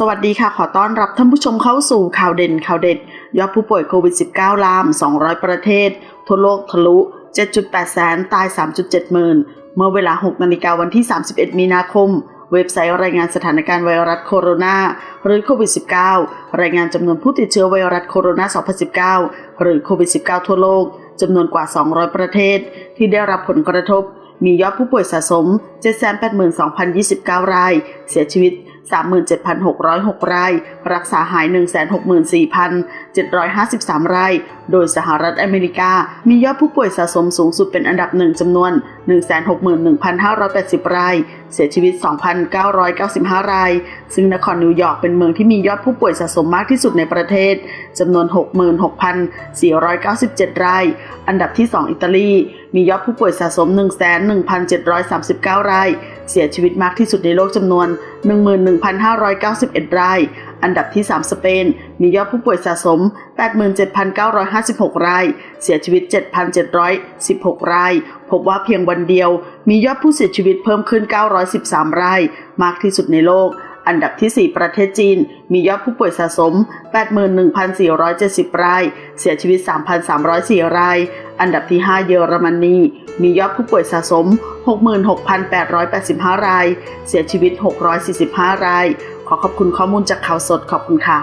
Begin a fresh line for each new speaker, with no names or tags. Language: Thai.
สวัสดีค่ะ ขอต้อนรับท่านผู้ชมเข้าสู่ข่าวเด่นข่าวเด็ด ยอดผู้ป่วยโควิด -19 ลาม 200 ประเทศ ทั่วโลกทะลุ 7.8 แสน ตาย 3.7 หมื่น เมื่อเวลา 6 นาฬิกาวันที่ 31 มีนาคม เว็บไซต์รายงานสถานการณ์ไวรัสโคโรนาหรือโควิด -19 รายงานจำนวนผู้ติดเชื้อไวรัสโคโรนา 2019 หรือโควิด -19 ทั่วโลกจำนวนกว่า 200 ประเทศ ที่ได้รับผลกระทบ มียอดผู้ป่วยสะสม 782,029 ราย เสียชีวิต 37,606 ราย รักษาหาย 164,753 ราย โดยสหรัฐอเมริกา มียอดผู้ป่วยสะสมสูงสุดเป็นอันดับหนึ่งจำนวน 161,580 ราย เสียชีวิต 2,995 ราย ซึ่งนครนิวยอร์กเป็นเมืองที่มียอดผู้ป่วยสะสมมากที่สุดในประเทศจำนวน 66,497 ราย อันดับที่ 2 อิตาลี มียอดผู้ป่วยสะสม 1,1,739 ราย เสียชีวิตมากที่สุดในโลกจำนวน 11,591 ราย อันดับที่ 3 สเปน มียอดผู้ป่วยสะสม 87,956 ราย เสียชีวิต 7,716 ราย พบว่าเพียงวันเดียว มียอดผู้เสียชีวิตเพิ่มขึ้น 913 ราย มากที่สุดในโลกอันดับที่ 4 ประเทศจีน มียอดผู้ป่วยสะสม 81,470 ราย เสียชีวิต 3,304 ราย อันดับที่ 5 เยอรมนีมียอดผู้ป่วยสะสม 66,885 ราย เสียชีวิต 645 ราย ขอขอบคุณข้อมูลจากข่าวสดขอบคุณค่ะ